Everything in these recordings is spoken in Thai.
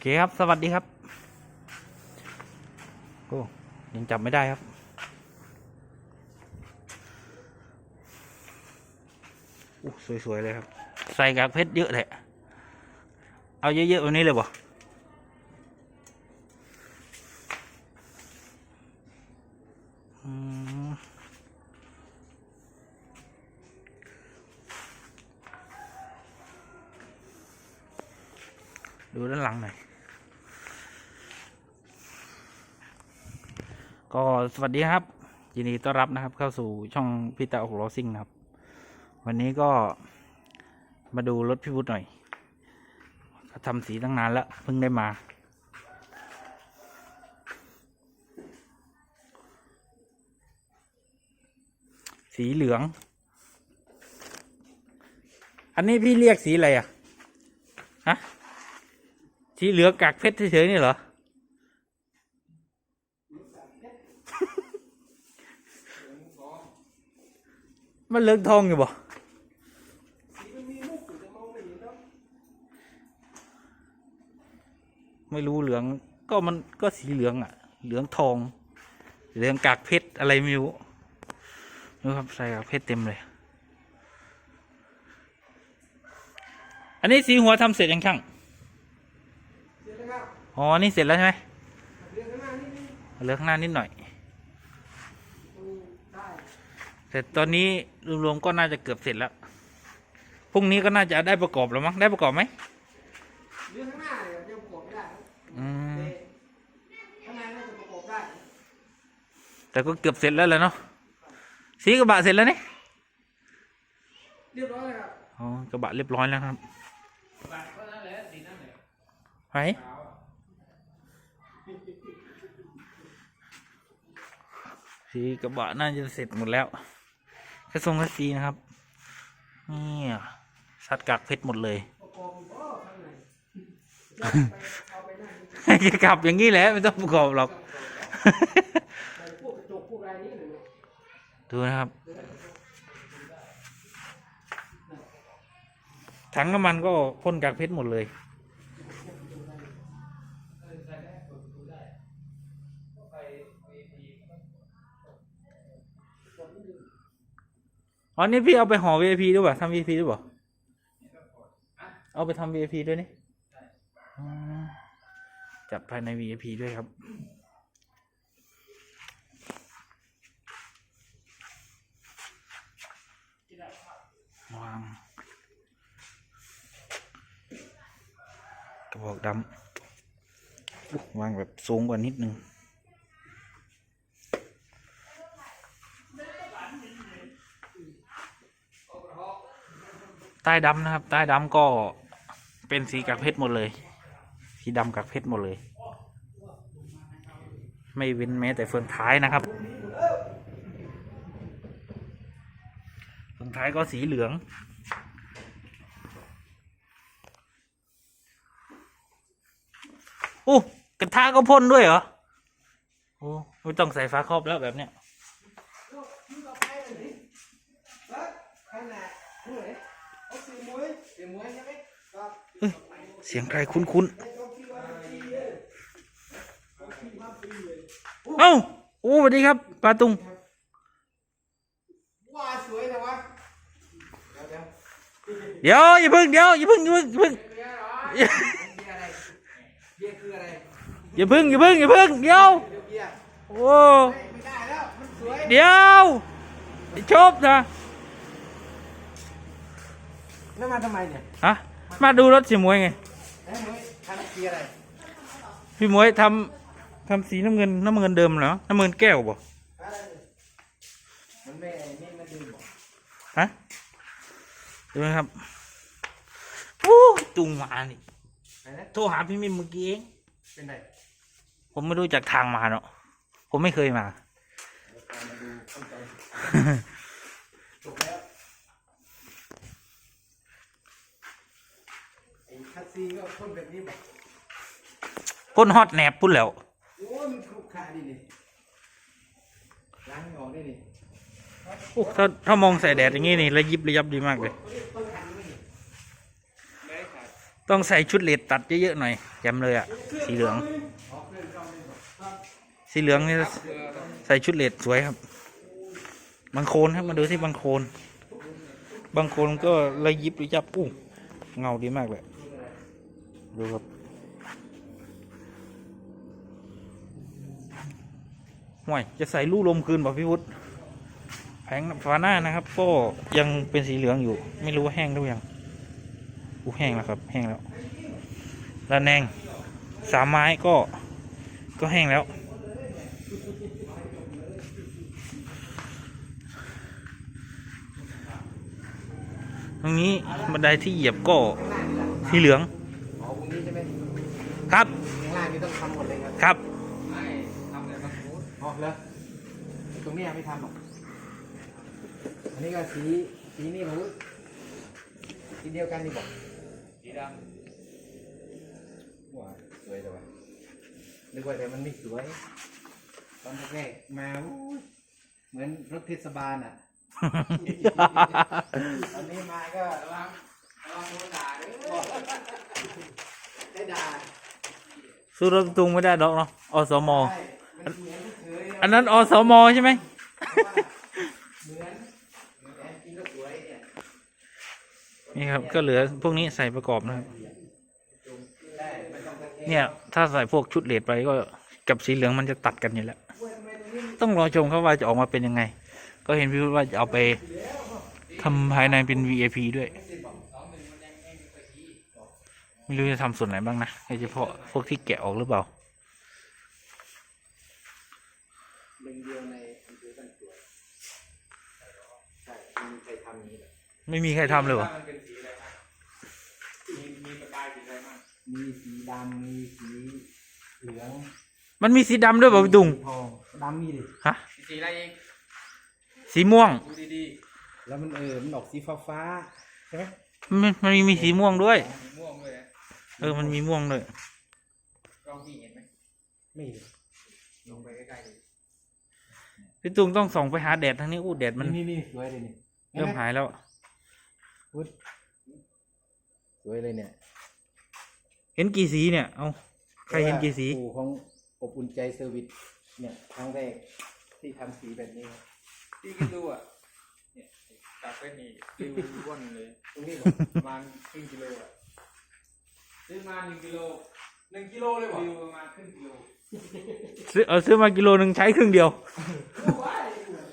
เคครับ สวัสดีครับ โอ้ยังจับไม่ได้ครับอู้สวย ๆ เลยครับ ใส่กากเพชรเยอะเลยเอาเยอะๆแบบนี้เลยบ่อืมดูด้านหลังหน่อย ก็สวัสดีครับ ยินดีต้อนรับนะครับ เข้าสู่ช่องพิตาอกโรซิ่งนะครับ วันนี้ก็มาดูรถพี่วุฒิหน่อยเขาทำสีตั้งนานแล้วเพิ่งได้มา สีเหลือง อันนี้พี่เรียกสีอะไรอะฮะสีเหลืองกากเพชรเฉยๆนี่เหรอ มันเหลืองทองอยู่บ่ไม่รู้เหลือง ก็มันก็สีเหลืองอะ เหลืองทอง เหลืองกากเพชรอะไรไม่รู้ดูครับใส่กากเพชรเต็มเลย อันนี้สีหัวทำเสร็จยังช่างเสร็จแล้วครับอ๋อ นี่เสร็จแล้วใช่ไหมเลืองข้างหน้านี่นี่เหลือข้างหน้านิดหน่อย อืมได้ แต่ตอนนี้รวมๆก็น่าจะเกือบเสร็จแล้ว พรุ่งนี้ก็น่าจะได้ประกอบแล้วมั้ง ได้ประกอบไหมเรื่องข้างหน้าเนี่ยยังประกอบไม่ได้ครับอืมแต่ข้างในน่าจะประกอบได้ แต่ก็เกือบเสร็จแล้วแหละเนาะ สีกระบะเสร็จแล้วนี่เรียบร้อยเลยครับ อ๋อ กระบะเรียบร้อยแล้วครับบัตรก็นั่นแหละสีนั่นแหละไหนขาวอะสีกระบะน่าจะเสร็จหมดแล้ว แค่ทรงแค่สีนะครับนี่สัดกากเพชรหมดเลยประกอบก็ข้างในเอาไปนั่งจะกลับอย่างนี้แหละไม่ต้องประกอบหรอก ดูนะครับ ถังน้ำมันก็พ่นกากเพชรหมดเลย อ๋อนี่พี่เอาไปห่อ VIP ด้วยป่ะทำ VIP ด้วยป่ะเอาไปทำ VIP ด้วยนี่จัดภายใน VIP ด้วยครับวางกระบอกดำวางแบบสูงกว่านิดนึง ต้ดำนะครับ ใต้ดำก็เป็นสีกากเพชรหมดเลย สีดำกากเพชรหมดเลย ไม่เว้นแม้แต่เฟืองท้ายนะครับเฟืองท้ายก็สีเหลืองอู้กระทะก็พ่นด้วยเหรอโอ้ไม่ต้องใส่ฟ้าครอบแล้วแบบเนี้ย นี่ก็ไปเลยนี่แล้วข้างหน้าผู้ไหนเอาสีมวยสีมวยใช่ไหมครับ เอ้ยเสียงใครคุ้นไอ้ตรงที่ว่าสีเลยเอาสีมาสีเลยๆเอ้า โอ้สวัสดีครับปาตุง ว้าสวยนะวะ เดี๋ยวเดี๋ยวเดี๋ยวอย่าเพิ่งเดี๋ยวอย่าเพิ่งอย่าเพิ่งอย่าเพิ่งเบียร์เหรออย่าเบียร์อะไรเบียร์คืออะไรอย่าเพิ่งอย่าเพิ่งอย่าเพิ่งเดี๋ยวเดี๋ยวเบียร์โอ้ไม่ไม่ได้แล้วมันสวยเดี๋ยวไอ้ชอบนะ แล้วมาทำไมเนี่ยฮะมาดูรถสีมวยไงเอ้ยเฮ้ยทำเกียร์อะไรพี่มวยทำทำสีน้ำเงินน้ำเงินเดิมเหรอน้ำเงินแก้วบ่อะไรเนี่ยมันไม่นี่มันดื่มบอกฮะดูไหมครับโอ้จุงมานี่อะไรนะโทรหาพี่มิมเมื่อกี้เองเป็นไรผมไม่รู้จากทางมาเนาะผมไม่เคยมา เดี๋ยวตามมาดูขั้นตอนจบแล้วไอ้ คัสซีก็พ่นแบบนี้บอกก้นฮอตแหนบพุ่นแล้ว โอ้ยมันคลุกคาดินี่ล้างออกได้นี่โอ้ถ้าถ้ามองใส่แดดอย่างงี้นี่ระยิบระยับดีมากเลยเขาเรียกต้นคันไหมนี่ไม่ขาดต้องใส่ชุดเลดตัดเยอะๆหน่อยแจ่มเลยอะสีเหลือง สีเหลืองนี่ใส่ชุดเลดสวยครับ บางโคนครับมาดูที่บางโคน บางโคนก็ระยิบระยับอู้เงาดีมากเลย ดูครับห่วยจะใส่ลูกลมคืนป่ะพี่วุฒิแผงฝาหน้านะครับ ก็ยังเป็นสีเหลืองอยู่ ไม่รู้ว่าแห้งหรือยังอู้แห้งแล้วครับ แห้งแล้วระแนงสามไม้ก็ก็แห้งแล้ว ตรงนี้บันไดที่เหยียบก็สีเหลือง อ๋อพรุ่งนี้ใช่ไหม ครับ ข้างล่างนี่ต้องทำหมดเลยครับครับไม่ทำแต่บางฟูดอ๋อเหรอตรงนี้ยังไม่ทำหรอกอันนี้ก็สีสีนี่รู้สีเดียวกันนี่บอกสีดำว้าสวยจังวะนึกว่าแต่มันไม่สวย ตอนแรกๆมาอู้ยเหมือนรถเทศบาลอะตอนนี้มาก็ระวังระวังโดนด่าเด้อได้ด่า สู้รถตุงไม่ได้ดอกเนาะอสม ใช่มันเหมือนเฉยๆอันนั้นอสมใช่ไหม เหมือนเหมือนแอนกินก็สวยเนี่ยนี่ครับก็เหลือพวกนี้ใส่ประกอบนะครับ ได้ไม่ต้องตะแคงเนี่ย ถ้าใส่พวกชุดเลดไปก็กับสีเหลืองมันจะตัดกันอยู่แล้ว ต้องรอชมครับว่าจะออกมาเป็นยังไง ก็เห็นพี่วุฒิว่าจะเอาไปทำภายในเป็น VIP ด้วย ไม่รู้จะทำส่วนไหนบ้างนะโดยเฉพาะพวกที่แกะออกหรือเปล่าหนึ่งเดียวในอำเภอบ้านสวนใช่ไม่มีใครทำนี้หรอกไม่มีใครทำเลยวะมันเป็นสีอะไรบ้างมีมีประกายสีอะไรบ้างมีสีดำมีสีเหลืองมันมีสีดำด้วยเปล่าพี่ตุงทองดำมีดิฮะสีอะไรเองสีม่วง ดูดีแล้วมันเออมันออกสีฟ้าฟ้าๆใช่ไหมมันมันมีสีม่วงด้วยๆสีม่วงเลยนะ เออมันมีม่วงด้วยกล้องพี่เห็นไหมไม่ดิลงไปใกล้ๆดูพี่ตุงต้องส่องไปหาแดดทางนี้อู้แดดมันนี่นี่สวยเลยนี่เริ่มหายแล้วพุทธสวยเลยเนี่ย เห็นกี่สีเนี่ย เอาใครเห็นกี่สีปู่ของอบอุ่นใจเซอร์วิสเนี่ยครั้งแรกที่ทำสีแบบนี้ครับพี่คิดดูอะเนี่ยจากเป็นนี่ฟิวว่อนเลยตรงนี้เหรอประมาณครึ่งกิโลอะ ซื้อมาหนึ่งกิโลหนึ่งกิโลเลยบอกฟิวประมาณครึ่งกิโลซื้อเอาซื้อมากิโลหนึ่งใช้ครึ่งเดียว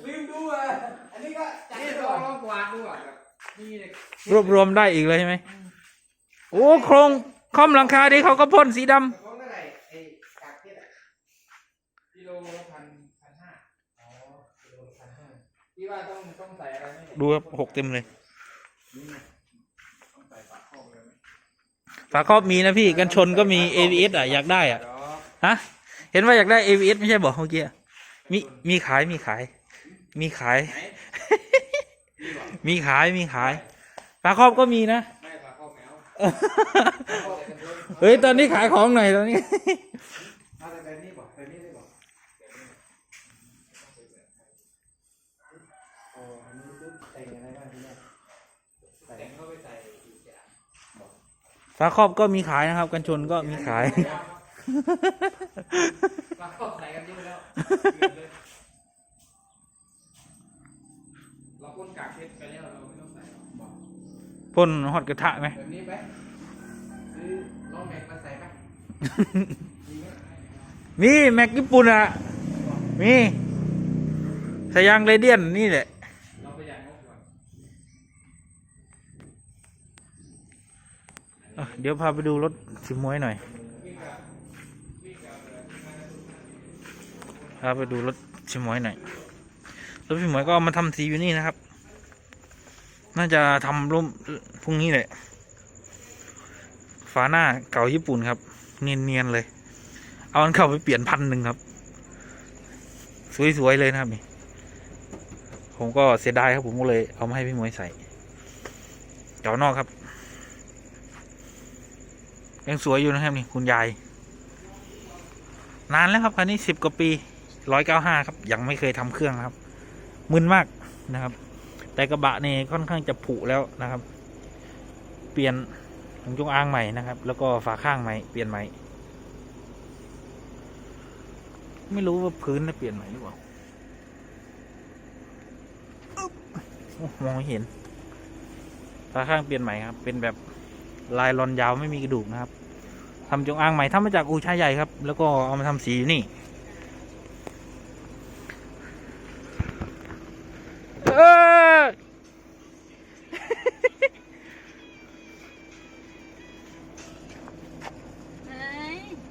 ลืมดูอะอันนี้ก็จัดนี่ให้ต้ก่อองนลองกวาดดูอะแบบนี่เลยรวบรวมได้อีกเลยใช่ไหมโอ้โครงคอมหลังคาดิเขาก็พ่นสีดำของเท่าไหร่ไอ้กากเพชรอะกิโลละพันพันห้าอ๋อกิโลพันห้าพี่ว่าต้องต้องใส่อะไรไหมดูครับหกเต็มเลยต้องใส่ฝาครอบเลยไหม ฝาครอบมีนะพี่กันชนก็มี AVS อะอยากได้อะเดี๋ยวฮะเห็นว่าอยากได้ AVS ไม่ใช่บอกเมื่อกี้อะมีมีขายมีขาย มีขายไหนนี่หรอมีขายมีขายฝาครอบก็มีนะไม่ฝาครอบแมวเฮ้ยตอนนี้ขายของหน่อยตอนนี้ เอาแต่แบบนี้บอกแบบนี้ได้บอกโอ้อันนี้คือแต่งอะไรบ้างทีเนี้ยแต่ง แต่งเข้าไปใส่อีกอย่าง ฝาครอบก็มีขายนะครับ กันชนก็มีขายฝาครอบใส่กันเยอะแล้วเราพ่นกากเพชรไปแล้วเราไม่ต้องใส่หรอกบอกพ่นฮอตกระทะไหม แบบนี้ไหมซื้อล้อแม็กมาใส่ไหมมีไหมมีแม็กญี่ปุ่นอะมีสายางเรเดียนนี่แหละ เราประหยัดงบก่อน อะเดี๋ยวพาไปดูรถสิมวยหน่อย พาไปดูรถสิมวยหน่อย รถพี่หมวยก็มาทำสีอยู่นี่นะครับ น่าจะทำร่มพรุ่งนี้แหละ ฝาหน้าเก่าญี่ปุ่นครับ เนียนๆเลย เอาอันเข้าไปเปลี่ยนพันหนึ่งครับ สวยๆเลยนะครับนี่ ผมก็เสียดายครับผมก็เลยเอามาให้พี่มวยใส่เจานอกครับ ยังสวยอยู่นะครับนี่คุณยาย นานแล้วครับคันนี้สิบกว่าปีร้อยเก้าห้าครับ ยังไม่เคยทำเครื่องครับ มึนมากนะครับ แต่กระบะนี่ค่อนข้างจะผุแล้วนะครับ เปลี่ยนถุงจงอางใหม่นะครับ แล้วก็ฝาข้างใหม่เปลี่ยนใหม่ ไม่รู้ว่าพื้นจะเปลี่ยนใหม่หรือเปล่ามองไม่เห็นฝาข้างเปลี่ยนใหม่ครับ เป็นแบบ ลายรอนยาวไม่มีกระดูกนะครับทำจงอางใหม่ทำมาจากอูชาใหญ่ครับ แล้วก็เอามาทำสีอยู่นี่เออ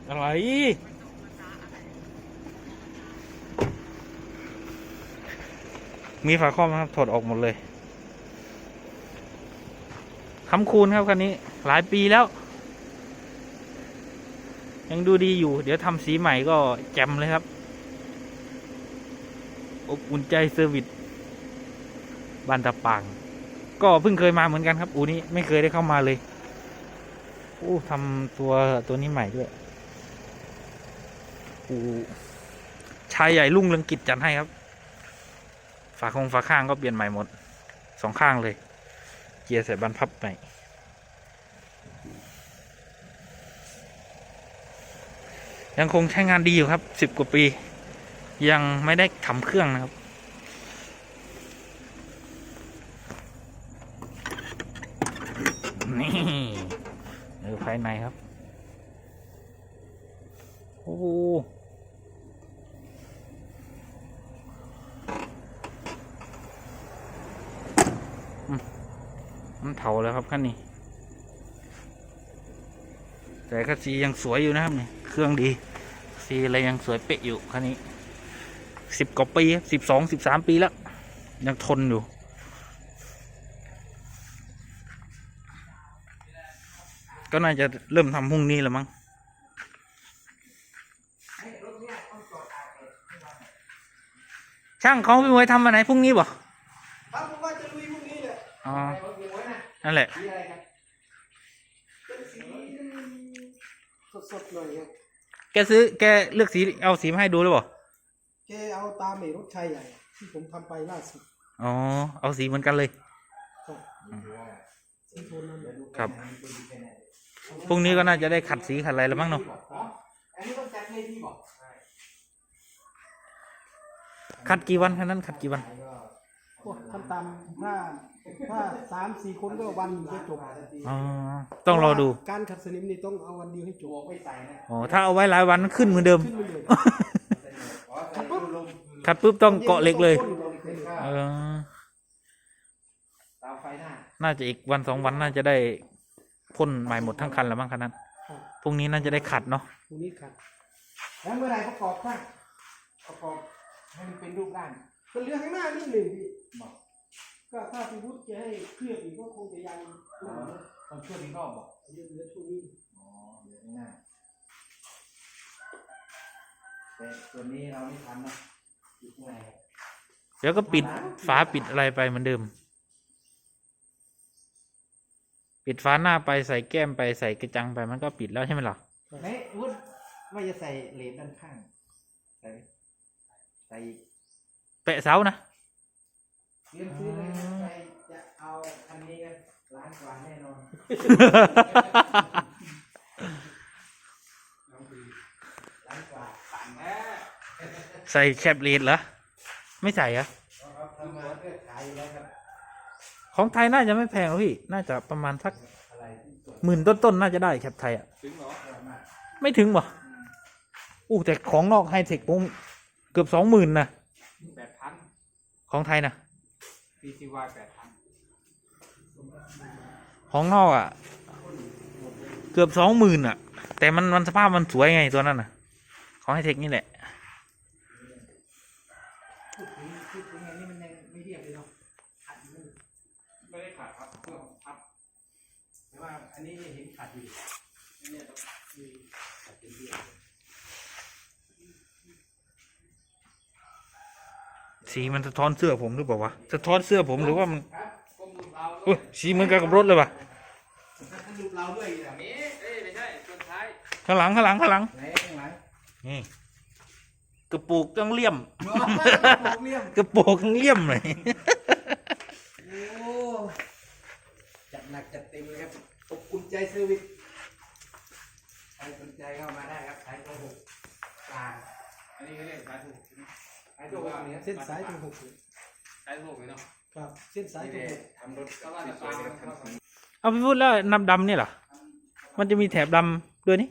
อะไรมีฝาครอบนะครับ ถอดออกหมดเลยคำคูณครับคันนี้ หลายปีแล้ว ยังดูดีอยู่ เดี๋ยวทำสีใหม่ก็แจ่มเลยครับ อบอุ่นใจเซอร์วิสบานตะปาง ก็เพิ่งเคยมาเหมือนกันครับ อูนี้ไม่เคยได้เข้ามาเลยโอ้ทำตัวตัวนี้ใหม่ด้วยอูชายใหญ่ลุ่งเรืองกิจจัดให้ครับ ฝาคงฝาข้างก็เปลี่ยนใหม่หมดสองข้างเลย เกียร์ใส่บันพับใหม่ ยังคงใช้งานดีอยู่ครับสิบกว่าปี ยังไม่ได้ทำเครื่องนะครับ นี่เออภายในครับ โอ้โหมมันเถาแล้วครับขั้นนี้ แต่คันสียังสวยอยู่นะครับนี่เครื่องดีสีอะไรยังสวยเป๊ะอยู่คันนี้สิบกว่าปีสิบสองสิบสามปีแล้ว ยังทนอยู่ก็น่าจะเริ่มทำพรุ่งนี้แล้วมั้ง ช่างของพี่มวยทำวันไหนพรุ่งนี้บ่ครับผมว่าจะลุยพรุ่งนี้แหละอ๋อรถหมูไว้นะนั่นแหละ สดๆหน่อยครับแกซื้อแกเลือกสีเอาสีมาให้ดูหรือเปล่าแกเอาตามไอ้รถชัยใหญ่ที่ผมทำไปล่าสุดอ๋อเอาสีเหมือนกันเลยครับสีโทนนั้นเลยครับพรุ่งนี้ก็น่าจะได้ขัดสีขัดอะไรแล้วมั้งเนาะอันนี้ต้องจัดให้พี่บอกขัดกี่วันแค่นั้นขัดกี่วันโอ้ขั้นต่ำถ้า ถ้าสามสี่คนก็วันหนึงก็จบอ๋อต้องรอดูการขัดสนิมนี่ต้องเอาวันเดียวให้จบไม่ใส่นะอ๋อถ้าเอาไว้หลายวันขึ้นเหมือนเดิม ขึ้นไปเลยขัดปุ๊บต้องเกาะเหล็กเลยเออเตาไฟหน้าน่าจะอีกวันสองวันน่าจะได้พ่นใหม่หมดทั้งคันแล้วมั้งคันนั้นครับพรุ่งนี้น่าจะได้ขัดเนาะตรงนี้ขัดแล้วเมื่อไหรประกอบข้างประกอบให้มันเป็นรูปร่างมันเหลือข้างหน้านิดหนึ่งพี่บอ กก็ถ้าพี่วุฒิจะให้เคลือบอีกก็คงจะยังต้องช่วยอีกรอบบอกเหลือเหลือช่วงนี้อ๋อเหลือข้างหน้าแต่ตัวนี้เราไม่ทำนะอยู่ข้างในเดี๋ยวก็ปิดฝาปิดอะไรไปเหมือนเดิม ปิดฝาหน้าไปใส่แก้มไปใส่กระจังไปมันก็ปิดแล้วใช่ไหมล่ะไหนวุฒิว่าจะใส่เลนด้านข้าง ใส่ใส่อีก แปะเสานะ เตรียมซื้อเลยใครจะเอาคันนี้กันล้านกว่าแน่นอนล้านกว่าสั่งแน่ใส่แคบเลนเหรอ ไม่ใส่อะเราทำมาเพื่อขายอยู่แล้วครับของไทยน่าจะไม่แพงหรอกพี่ น่าจะประมาณสักอะไรที่สวยหมื่นต้นๆน่าจะได้แคปไทยอะถึงเหรอมากไม่ถึงบ่อู้แต่ของนอกไฮเทคผมเกือบสองหมื่นนะแปดพันของไทยนะ PCY แปดพันของนอกอะ เกือบสองหมื่นอะ แต่มันมันสภาพมันสวยไงตัวนั้นอะ ของไฮเทคนี่แหละพูดถึงพูดถึงอันนี้มันยังไม่เรียบเลยเนาะขัดอยู่ไม่ได้ขาดครับเครื่องพับแต่ว่าอันนี้เห็นขัดอยู่อันนี้ต้องมีขัดเป็นเรียบ สีมันสะท้อนเสื้อผมหรือเปล่าวะสะท้อนเสื้อผมหรือว่ามันครับก้มดูเราอุ้ยสีเหมือนกันกับรถเลยว่ะถ้าดูเราด้วยอะเมเอ้ยไม่ใช่ตัวท้ายข้างหลังข้างหลังข้างหลังไหนข้างหลังนี่กระปุกต้องเลี่ยมโอ้โหเลี่ยมกระปุกต้องเลี่ยมเลยโอ้จัดหนักจัดเต็มเลยครับอบอุ่นใจเซอร์วิสใครสนใจเข้ามาได้ครับสายโทรหกกลางอันนี้เขาเรียกสายถูก ใช่ไหมสายโทรหกเนี่ยเส้นสายโทรหกสายถูกเลยเนาะครับเส้นสายโทรหกทำรถก็ว่าจะสวยเลยครับเอาพี่พูดแล้วน้ำดำนี่เหรอมันจะมีแถบดำด้วยนี่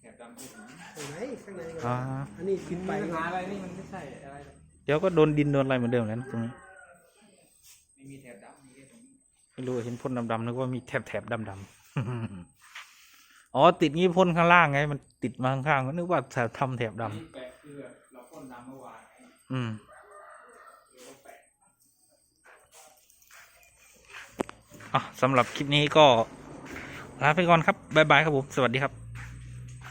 แถบดำถูกตรงไหนข้างในอ่าอันนี้ขึ้นไปไปหาอะไรนี่มันไม่ใช่อะไรหรอกเดี๋ยวก็โดนดินโดนอะไรเหมือนเดิมแล้วนะตรงนี้ไม่มีแถบดำมีแค่ตรงนี้ไม่รู้เห็นพ่นดำๆนึกว่ามีแถบแถบดำๆอ๋อติดงี้พ่นข้างล่างไง มันติดมาข้างๆก็นึกว่าจะทำแถบดำ นนำเมื่อวานอืมอะสำหรับคลิปนี้ก็ลาไปก่อนครับ บ๊ายบายครับผม สวัสดีครับ